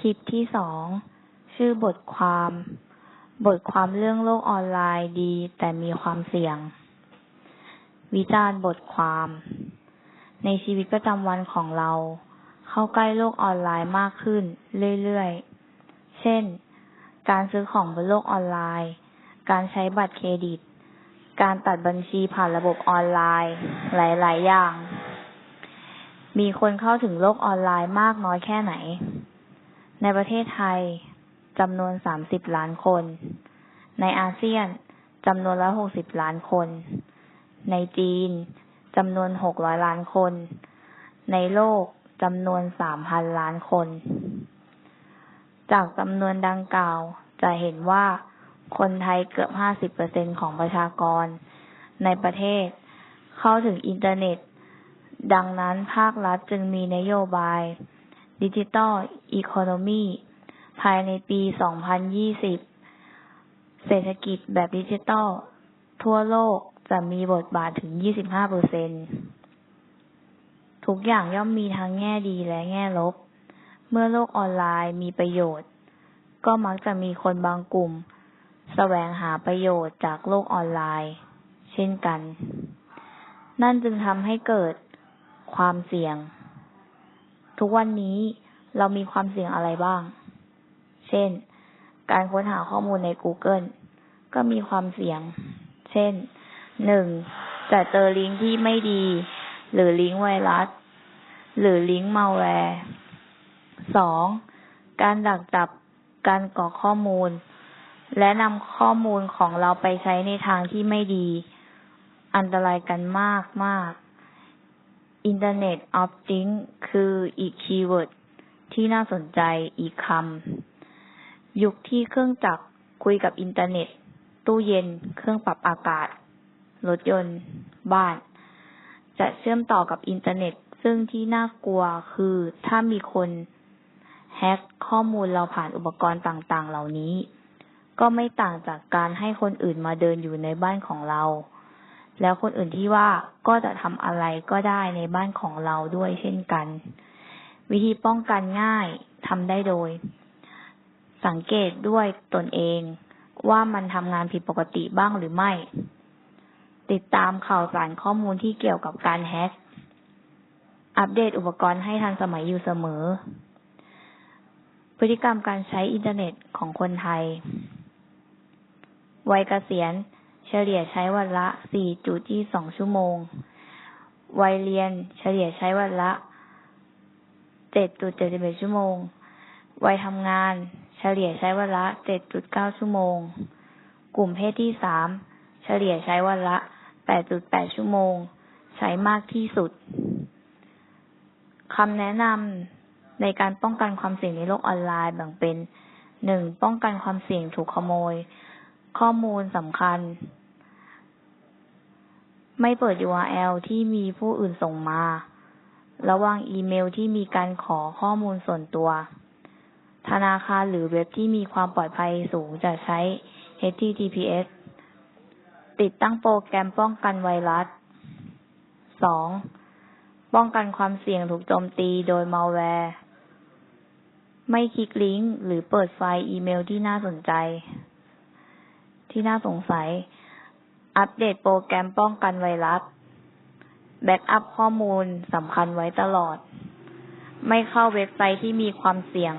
คลิปที่สอง ชื่อบทความ บทความเรื่องโลกออนไลน์ดี แต่มีความเสี่ยง วิจารณ์บทความ ในชีวิตประจำวันของเรา เข้าใกล้โลกออนไลน์มากขึ้นเรื่อยๆ เช่น การซื้อของบนโลกออนไลน์ การใช้บัตรเครดิต การตัดบัญชีผ่านระบบออนไลน์ หลายๆ อย่าง มีคนเข้าถึงโลกออนไลน์มากน้อยแค่ไหน ในประเทศไทยจำนวน30ล้านคน ในอาเซียนจำนวน160ล้านคน ในจีนจำนวน600ล้านคน ในโลกจำนวน3,000ล้านคน จากจำนวนดังกล่าวจะเห็นว่าคนไทยเกือบ50%ของประชากร ในประเทศ เข้าถึงอินเทอร์เน็ต ดังนั้นภาครัฐจึงมีนโยบาย ดิจิตอลอีโคโนมีภายในปี 2020 เศรษฐกิจแบบดิจิตอลทั่วโลกจะมีบทบาทถึง 25เปอร์เซ็นทุกอย่างย่อมมีทั้งแง่ดีและแง่ลบ เมื่อโลกออนไลน์มีประโยชน์ ก็มักจะมีคนบางกลุ่มแสวงหาประโยชน์จากโลกออนไลน์ เช่นกัน นั่นจึงทำให้เกิดความเสี่ยง ทุกวันนี้เรามีความเสี่ยงอะไรบ้าง เช่น การค้นหาข้อมูลใน Google ก็มีความเสี่ยง เช่น หนึ่งจะเจอลิงก์ที่ไม่ดี หรือลิงก์ไวรัส หรือลิงก์มาแวร์สองการดักจับการกรอข้อมูล และนำข้อมูลของเราไปใช้ในทางที่ไม่ดี อันตรายกันมากมาก Internet of Things คืออีกคีย์เวิร์ดที่น่าสนใจอีกคำ ยุคที่เครื่องจักรคุยกับอินเทอร์เน็ต ตู้เย็น เครื่องปรับอากาศ รถยนต์ บ้าน จะเชื่อมต่อกับอินเทอร์เน็ต ซึ่งที่น่ากลัวคือถ้ามีคนแฮ็กข้อมูลเราผ่านอุปกรณ์ต่างๆ เหล่านี้ ก็ไม่ต่างจากการให้คนอื่นมาเดินอยู่ในบ้านของเรา แล้วคนอื่นที่ว่าก็จะทำอะไรก็ได้ในบ้านของเราด้วยเช่นกัน วิธีป้องกันง่ายทำได้โดย สังเกตด้วยตนเองว่ามันทำงานผิดปกติบ้างหรือไม่ ติดตามข่าวสารข้อมูลที่เกี่ยวกับการแฮ็ก อัปเดตอุปกรณ์ให้ทันสมัยอยู่เสมอ พฤติกรรมการใช้อินเทอร์เน็ตของคนไทย วัยเกษียณ เฉลี่ยใช้วันละ 4.22 ชั่วโมง วัยเรียนเฉลี่ยใช้วันละ 7.71 ชั่วโมง วัยทำงานเฉลี่ยใช้วันละ 7.9 ชั่วโมง กลุ่มเพศที่ 3 เฉลี่ยใช้วันละ 8.8 ชั่วโมง ใช้มากที่สุดคำแนะนำในการป้องกันความเสี่ยงในโลกออนไลน์แบ่งเป็น 1. ป้องกันความเสี่ยงถูกขโมย ข้อมูลสำคัญ ไม่เปิด URL ที่มีผู้อื่นส่งมา ระวังอีเมลที่มีการขอข้อมูลส่วนตัว ธนาคารหรือเว็บที่มีความปลอดภัยสูงจะใช้ HTTPS ติดตั้งโปรแกรมป้องกันไวรัส 2. ป้องกันความเสี่ยงถูกโจมตีโดยมัลแวร์ ไม่คลิกลิงก์หรือเปิดไฟล์อีเมลที่น่าสนใจ ที่น่าสงสัย อัปเดตโปรแกรมป้องกันไวรัส แบ็กอัพข้อมูลสำคัญไว้ตลอด ไม่เข้าเว็บไซต์ที่มีความเสี่ยง